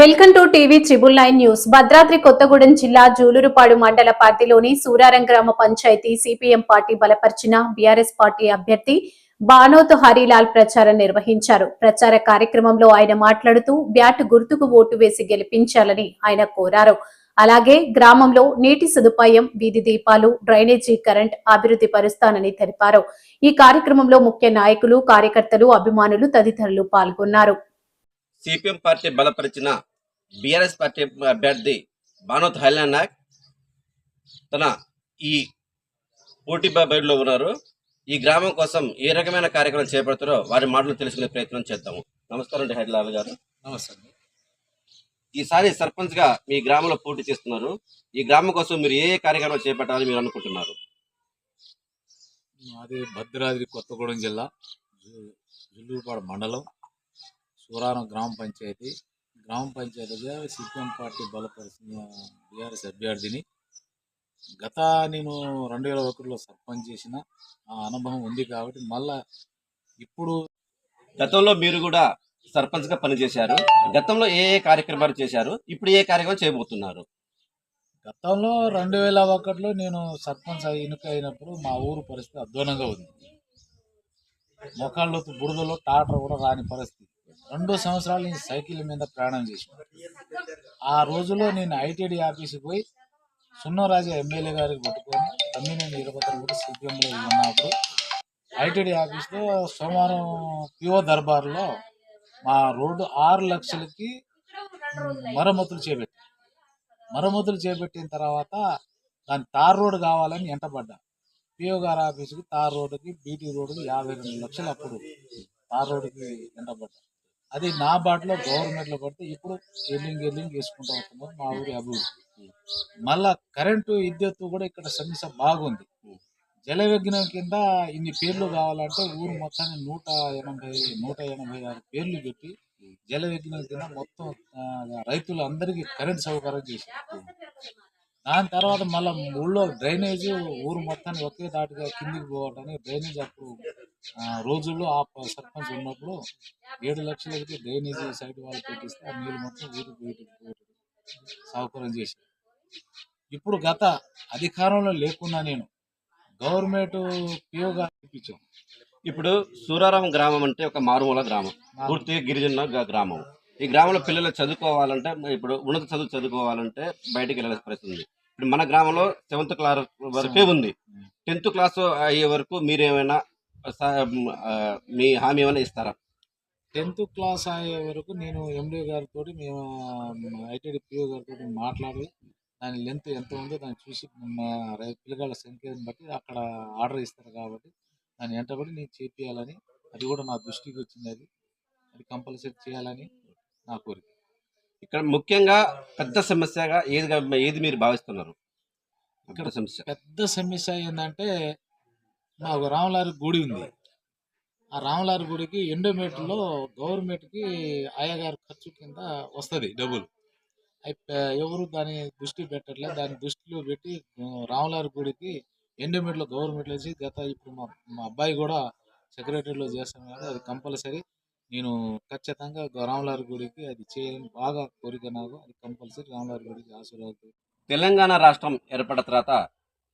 Welcome to TV triple nine news. Bhadradri Kothagudem జిల్లా జూలూరుపాడు మండల పార్టీలోని సూరారం గ్రామ పంచాయతీ సిపిఎం పార్టీ బలపరిచిన బీఆర్ఎస్ పార్టీ అభ్యర్థి బానోత్ హరిలాల్ ప్రచారం నిర్వహించారు. ప్రచార కార్యక్రమంలో ఆయన మాట్లాడుతూ బ్యాట్ గుర్తుకు ఓటు వేసి గెలిపించాలని ఆయన కోరారు. అలాగే గ్రామంలో నీటి సదుపాయం వీధి దీపాలు డ్రైనేజీ కరెంట్ అభివృద్ధి పరుస్తానని తెలిపారు. ఈ కార్యక్రమంలో ముఖ్య నాయకులు కార్యకర్తలు అభిమానులు తదితరులు పాల్గొన్నారు. సిపిఎం పార్టీ బలపరిచిన బీఆర్ఎస్ పార్టీ అభ్యర్థి హైలాన్ నాయక్ తన ఈ పోటీ బయటలో ఉన్నారు. ఈ గ్రామం కోసం ఏ రకమైన కార్యక్రమం చేపడతారో వారి మాటలు తెలుసుకునే ప్రయత్నం చేద్దాము. నమస్కారం అండి హైదరాబాద్ గారు. నమస్తే అండి. ఈసారి సర్పంచ్గా మీ గ్రామంలో పోటీ చేస్తున్నారు. ఈ గ్రామం కోసం మీరు ఏ కార్యక్రమాలు చేపట్టాలని మీరు అనుకుంటున్నారు? మాది భద్రాద్రి కొత్తగూడెం జిల్లా జుల్లూరుపాడు మండలం. సూరారం గ్రామ పంచాయతీ. గ్రామ పంచాయతీగా సిపిఎం పార్టీ బలపరిచిన బీఆర్ఎస్ అభ్యర్థిని గత నేను రెండు వేల ఒకటిలో సర్పంచ్ చేసిన ఆ అనుభవం ఉంది కాబట్టి మళ్ళా ఇప్పుడు గతంలో మీరు కూడా సర్పంచ్గా పనిచేశారు. గతంలో ఏ ఏ కార్యక్రమాలు చేశారు? ఇప్పుడు ఏ కార్యక్రమం చేయబోతున్నారు? గతంలో రెండు వేల ఒకటిలో నేను సర్పంచ్ ఎన్నిక అయినప్పుడు మా ఊరు పరిస్థితి అధ్వానంగా ఉంది. మొఖాళ్ళు బురదలో టాటర్ కూడా రాని పరిస్థితి. రెండు సంవత్సరాలు నేను సైకిల్ మీద ప్రయాణం చేసిన. ఆ రోజులో నేను ఐటీడీ ఆఫీస్కి పోయి సున్నరాజు ఎమ్మెల్యే గారికి పట్టుకొని తమ్మినేని వీరభద్ర కూడా సిపిఎంలో ఉన్నప్పుడు ఐటీడీ ఆఫీస్లో సోమవారం పిఓ దర్బార్లో మా రోడ్డు ఆరు లక్షలకి మరమ్మతులు చేపట్టారు మరమ్మతులు చేపట్టిన తర్వాత దాని తార్ రోడ్డు కావాలని ఎంటపడ్డా పిఓ గారి ఆఫీసుకి తార్ రోడ్డుకి బీటీ రోడ్డుకి యాభై రెండు లక్షలు అప్పుడు తార్ రోడ్డుకి ఎంటపడ్డా అది నా బాటలో గవర్నమెంట్లో పడితే ఇప్పుడు ఎల్లింగ్ ఎల్లింగ్ వేసుకుంటూ వస్తున్నారు మా ఊరి అభివృద్ధి. మళ్ళా కరెంటు విద్యుత్తు కూడా ఇక్కడ సమస్య బాగుంది. జల విజ్ఞానం కింద ఇన్ని పేర్లు కావాలంటే ఊరు మొత్తాన్ని నూట ఎనభై నూట ఎనభై ఆరు పేర్లు పెట్టి జల విజ్ఞానం కింద మొత్తం రైతులు రైతులందరికీ కరెంట్ సౌకర్యం చేశారు. దాని తర్వాత మళ్ళీ ఊళ్ళో డ్రైనేజ్ ఊరు మొత్తాన్ని ఒకే దాటిగా కిందికి పోవడానికి డ్రైనేజ్ అప్పుడు రోజుల్లో ఆ సర్పంచ్ ఉన్నప్పుడు ఏడు లక్షలకి డ్రైనేజ్ సైడ్ వాళ్ళు పెట్టిస్తే ఆ నీళ్ళు మొత్తం బయటకు పోయేటట్టు సౌకర్యం చేశారు. ఇప్పుడు గత అధికారంలో లేకున్నా నేను గవర్నమెంట్ పియోగా ఇప్పించాం ఇప్పుడు సూరారం గ్రామం అంటే ఒక మారుమూల గ్రామం. పూర్తిగా గిరిజన గ్రామం. ఈ గ్రామంలో పిల్లలు చదువుకోవాలంటే ఇప్పుడు ఉన్నత చదువు చదువుకోవాలంటే బయటికి వెళ్ళాల్సిన పరిస్థితి ఉంది. ఇప్పుడు మన గ్రామంలో సెవెంత్ క్లాస్ వరకే ఉంది. టెన్త్ క్లాస్ అయ్యే వరకు మీరేమైనా మీ హామీ ఏమైనా ఇస్తారా? టెన్త్ క్లాస్ అయ్యే వరకు నేను ఎండి గారితో మేము ఐటీడీ పిఓ గారితో మాట్లాడి దాని లెంత్ ఎంత ఉందో దాన్ని చూసి పిల్లగాళ్ళ సంఖ్యను బట్టి అక్కడ ఆర్డర్ ఇస్తారు కాబట్టి దాన్ని వెంటబడి నేను చేపియాలని అది కూడా నా దృష్టికి వచ్చింది అది. అది కంపల్సరీ చేయాలని నా కోరిక. ఇక్కడ ముఖ్యంగా పెద్ద సమస్యగా ఏది ఏది మీరు భావిస్తున్నారు? పెద్ద సమస్య. పెద్ద సమస్య ఏంటంటే మాకు రామలారి గుడి ఉంది. ఆ రామలారి గుడికి ఎండోమేట్లో గవర్నమెంట్కి అయ్యగారి ఖర్చు కింద వస్తుంది డబ్బులు. అయితే ఎవరు దాని దృష్టి పెట్టట్లేదు దాన్ని దృష్టిలో పెట్టి రామలారి గుడికి ఎండోమేట్లో గవర్నమెంట్లో వేసి గత ఇప్పుడు మా మా అబ్బాయి కూడా సెక్రటరీలో చేస్తాను కానీ అది కంపల్సరీ. నేను ఖచ్చితంగా రామలారి గుడికి అది చేయాలని బాగా కోరిక నాకు. అది కంపల్సరీ రామలారి గుడికి ఆశీర్వాదం. తెలంగాణ రాష్ట్రం ఏర్పడిన తర్వాత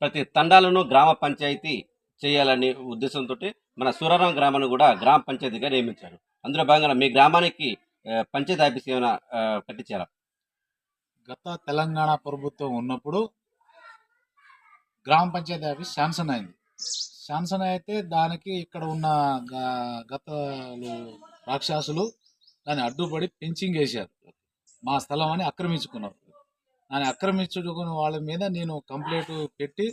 ప్రతి తండాలను గ్రామ పంచాయతీ చేయాలనే ఉద్దేశంతో మన సూరారం గ్రామాన్ని కూడా గ్రామ పంచాయతీగా నియమించారు. అందులో భాగంగా మీ గ్రామానికి పంచాయతీ ఆఫీస్ ఏమైనా కట్టించారా? గత తెలంగాణ ప్రభుత్వం ఉన్నప్పుడు గ్రామ పంచాయతీ ఆఫీస్ శాంసన్ అయింది. శాంసన్ అయితే దానికి ఇక్కడ ఉన్న గత రాక్షసులు దాన్ని అడ్డుపడి పెంచింగ్ వేశారు. మా స్థలం అని ఆక్రమించుకున్నారు. దాన్ని ఆక్రమించుకున్న వాళ్ళ మీద నేను కంప్లైంట్ పెట్టి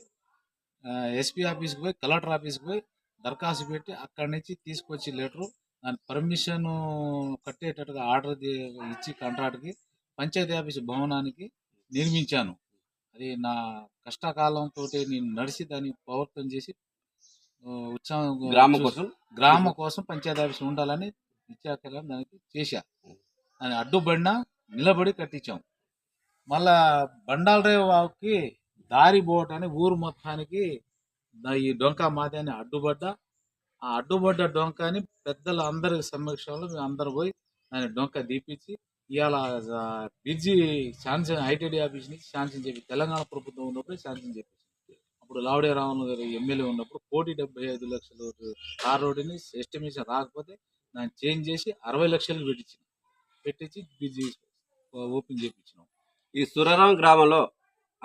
ఎస్పీ ఆఫీస్కి పోయి కలెక్టర్ ఆఫీస్కి పోయి దరఖాస్తు పెట్టి అక్కడి నుంచి తీసుకొచ్చి లెటరు దాని పర్మిషన్ కట్టేటట్టుగా ఆర్డర్ ఇచ్చి కాంట్రాక్ట్కి పంచాయతీ ఆఫీస్ భవనానికి నిర్మించాను. అది నా కష్టకాలంతో నేను నడిచి దాన్ని ప్రవర్తన చేసి ఉత్సాహం గ్రామం కోసం గ్రామం కోసం పంచాయతీ ఆఫీస్ ఉండాలని నిత్యాకరణ దానికి చేశా. దాన్ని అడ్డుపడినా నిలబడి కట్టించాం. మళ్ళా బండాలరేవు వాగుకి దారి పోవటానికి ఊరు మొత్తానికి ఈ డొంక మాదని అడ్డుపడ్డ. ఆ అడ్డుపడ్డ డొంకని పెద్దల అందరి సమక్షంలో మేము అందరు పోయి దాని డొంక దీపించి ఇవాళ బిజీ శాంక్షన్ ఐటీడీ ఆఫీస్ నుంచి శాంక్షన్ చెప్పి తెలంగాణ ప్రభుత్వం ఉన్నప్పుడు శాంక్షన్ చెప్పి అప్పుడు లావడే రామన్ గారు ఎమ్మెల్యే ఉన్నప్పుడు కోటి డెబ్బై ఐదు లక్షలు కార్ రోడ్డుని ఎస్టిమేషన్ రాకపోతే దాన్ని చేంజ్ చేసి అరవై లక్షలు పెట్టించిన పెట్టించి బ్రిడ్జి ఓపెన్ చేయించినాం ఈ సురరాం గ్రామంలో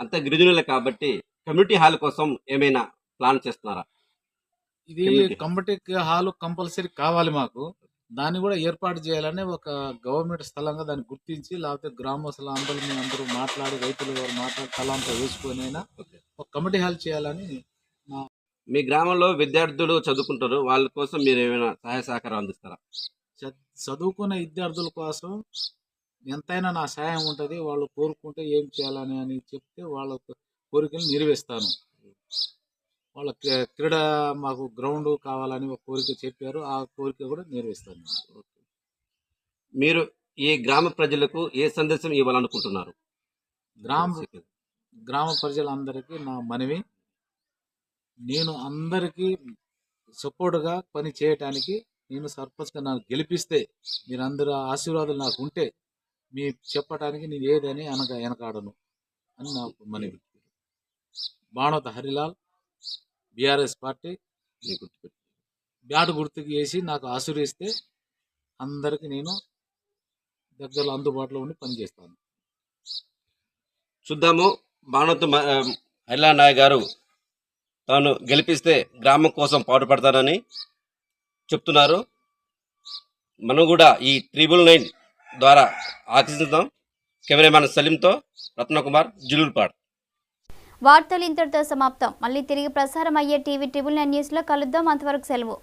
అంత గిరిజనులే కాబట్టి కమ్యూనిటీ హాల్ కోసం ఏమైనా ప్లాన్ చేస్తున్నారా? ఇది. కంబటిక్ హాల్ కంపల్సరీ కావాలి మాకు. దాన్ని కూడా ఏర్పాటు చేయాలని ఒక గవర్నమెంట్ స్థలంగా దాన్ని గుర్తించి లేకపోతే గ్రామస్తులు అందరూ మేము అందరూ మాట్లాడి రైతులు వారు మాట్లాడి తలాంతా వేసుకొని అయినా ఒక కమిటీ హాల్ చేయాలని మీ గ్రామంలో విద్యార్థులు చదువుకుంటారు. వాళ్ళ కోసం మీరు ఏమైనా సహాయ సహకారం అందిస్తారా? చ- చదువుకునే విద్యార్థుల కోసం ఎంతైనా నా సాయం ఉంటుంది వాళ్ళు కోరుకుంటే ఏం చేయాలని అని చెప్తే వాళ్ళ కోరికలు నెరవేరుస్తాను. వాళ్ళ క్రీ- క్రీడా మాకు గ్రౌండ్ కావాలని ఒక కోరిక చెప్పారు ఆ కోరిక కూడా నెరవేరుస్తాను. మీరు ఈ గ్రామ ప్రజలకు ఏ సందేశం ఇవ్వాలనుకుంటున్నారు? గ్రామ గ్రామ ప్రజలందరికీ నా మనవి నేను అందరికీ సపోర్ట్గా పని చేయటానికి నేను సర్పంచ్గా నాకు గెలిపిస్తే మీరందరూ ఆశీర్వాదాలు నాకు ఉంటే మీ చెప్పటానికి నేను ఏదని అనక వెనకాడను అని నాకు మనవి. బాణత హరిలాల్ బీఆర్ఎస్ పార్టీ మీకు బ్యాట్ గుర్తుకు వేసి నాకు ఆశీర్వదిస్తే అందరికి నేను దగ్గరలో అందుబాటులో ఉండి పనిచేస్తాను. చూద్దాము బాణోతు హరిలాల్ నాయ్ గారు తాను గెలిపిస్తే గ్రామం కోసం పాటుపడతానని చెప్తున్నారు. మనం కూడా ఈ ట్రిబుల్ నైన్ ద్వారా ఆకర్షిద్దాం. కెమెరామ్యాన్ సలీంతో రత్నకుమార్ జులూర్పాడ్. వార్తలు ఇంతటితో సమాప్తం. మళ్ళీ తిరిగి ప్రసారం అయ్యే టీవీ ట్రిబుల్ నైన్ న్యూస్లో కలుద్దాం. అంతవరకు సెలవు.